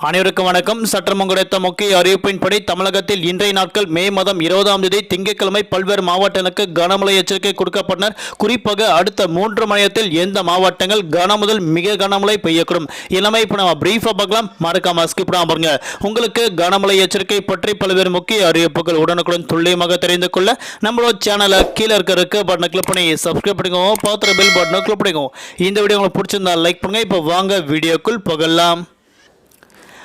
அனைவருக்கும் வணக்கம். சற்றம் கிடைத்த முக்கிய அறிவிப்பின்படி தமிழகத்தில் இன்றைய நாட்கள் மே மாதம் இருபதாம் தேதி திங்கட்கிழமை பல்வேறு மாவட்டங்களுக்கு கனமழை எச்சரிக்கை கொடுக்கப்பட்டனர். குறிப்பாக அடுத்த மூன்று மணியத்தில் எந்த மாவட்டங்கள் கன முதல் மிக கனமழை பெய்யக்கூடும். இளமை இப்போ நம்ம பிரீஃபாக பார்க்கலாம். மறக்காம ஸ்கிப் பாருங்க. உங்களுக்கு கனமழை எச்சரிக்கை பற்றி பல்வேறு முக்கிய அறிவிப்புகள் உடனுக்குடன் துல்லியமாக தெரிந்து கொள்ள நம்மளோட சேனலை கீழே இருக்க பட்டனை கிளிக் பண்ணி சப்ஸ்கிரைப் பண்ணிக்கோங்க. பார்த்துற பெல் பட்டனை கிளிக் பண்ணிக்கோங்க. இந்த வீடியோ உங்களுக்கு பிடிச்சிருந்தா லைக் பண்ணுங்க. இப்போ வாங்க வீடியோக்குள் புகழலாம்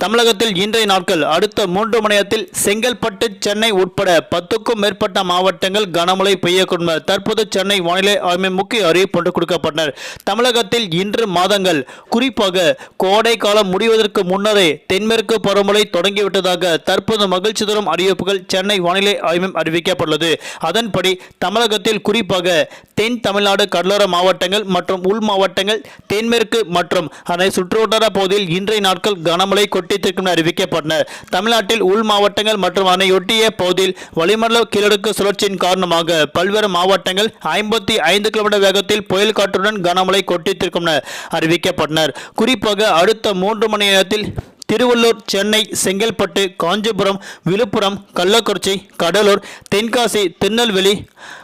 தமிழகத்தில் இன்றைய நாட்கள் அடுத்த மூன்று மணி செங்கல்பட்டு சென்னை உட்பட பத்துக்கும் மேற்பட்ட மாவட்டங்கள் கனமழை பெய்யக்கூடும் தற்போது சென்னை வானிலை ஆய்வு முக்கிய அறிவிப்பு ஒன்று கொடுக்கப்பட்டனர் தமிழகத்தில் இன்று மாதங்கள் குறிப்பாக கோடை காலம் முடிவதற்கு முன்னரே தென்மேற்கு பருவமழை தொடங்கிவிட்டதாக தற்போது மகிழ்ச்சி தரும் அறிவிப்புகள் சென்னை வானிலை ஆய்வு அறிவிக்கப்பட்டுள்ளது. அதன்படி தமிழகத்தில் குறிப்பாக தென் தமிழ்நாடு கடலோர மாவட்டங்கள் மற்றும் உள் மாவட்டங்கள் தென்மேற்கு மற்றும் அதனை சுற்றுவட்டார பகுதியில் இன்றைய நாட்கள் கனமழை கொட்டித்திருக்கும் என அறிவிக்கப்பட்டனர். தமிழ்நாட்டில் உள் மாவட்டங்கள் மற்றும் அதனையொட்டிய பகுதியில் வளிமண்டல கீழடுக்கு சுழற்சியின் காரணமாக பல்வேறு மாவட்டங்கள் ஐம்பத்தி ஐந்து கிலோமீட்டர் வேகத்தில் புயல் காற்றுடன் கனமழை கொட்டித்திருக்கும் என அறிவிக்கப்பட்டனர். குறிப்பாக அடுத்த மூன்று மணி நேரத்தில் திருவள்ளூர் சென்னை செங்கல்பட்டு காஞ்சிபுரம் விழுப்புரம் கள்ளக்குறிச்சி கடலூர் தென்காசி திருநெல்வேலி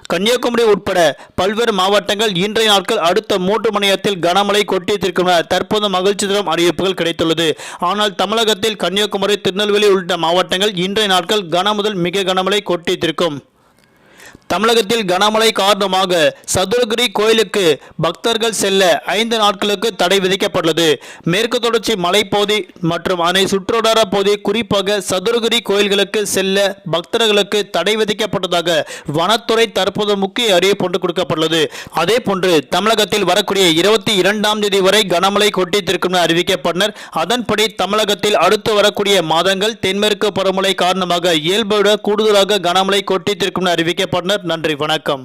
கன்னியாகுமரி உட்பட பல்வேறு மாவட்டங்கள் இன்றைய நாட்கள் அடுத்த மூன்று மணி நேரத்தில் கனமழை கொட்டியிருக்கும் தற்போது மகிழ்ச்சி தரும் அறிவிப்புகள் கிடைத்துள்ளது. ஆனால் தமிழகத்தில் கன்னியாகுமரி திருநெல்வேலி உள்ளிட்ட மாவட்டங்கள் இன்றைய நாட்கள் கன முதல் மிக கனமழை கொட்டியிருக்கும் தமிழகத்தில் கனமழை காரணமாக சதுரகிரி கோயிலுக்கு பக்தர்கள் செல்ல ஐந்து நாட்களுக்கு தடை விதிக்கப்பட்டுள்ளது. மேற்கு தொடர்ச்சி மலைப்பகுதி மற்றும் அதனை சுற்றுவட்டார பகுதி குறிப்பாக சதுரகிரி கோயில்களுக்கு செல்ல பக்தர்களுக்கு தடை விதிக்கப்பட்டதாக வனத்துறை தற்போது முக்கிய அறிவிப்பு ஒன்று கொடுக்கப்பட்டுள்ளது. அதே போன்று தமிழகத்தில் வரக்கூடிய இருபத்தி இரண்டாம் தேதி வரை கனமழை கொட்டித்திருக்கும் என அறிவிக்கப்பட்டனர். அதன்படி தமிழகத்தில் அடுத்து வரக்கூடிய மாதங்கள் தென்மேற்கு பருவமழை காரணமாக இயல்பை விட கூடுதலாக கனமழை கொட்டித்திருக்கும் என அறிவிக்கப்பட்டனர். நன்றி வணக்கம்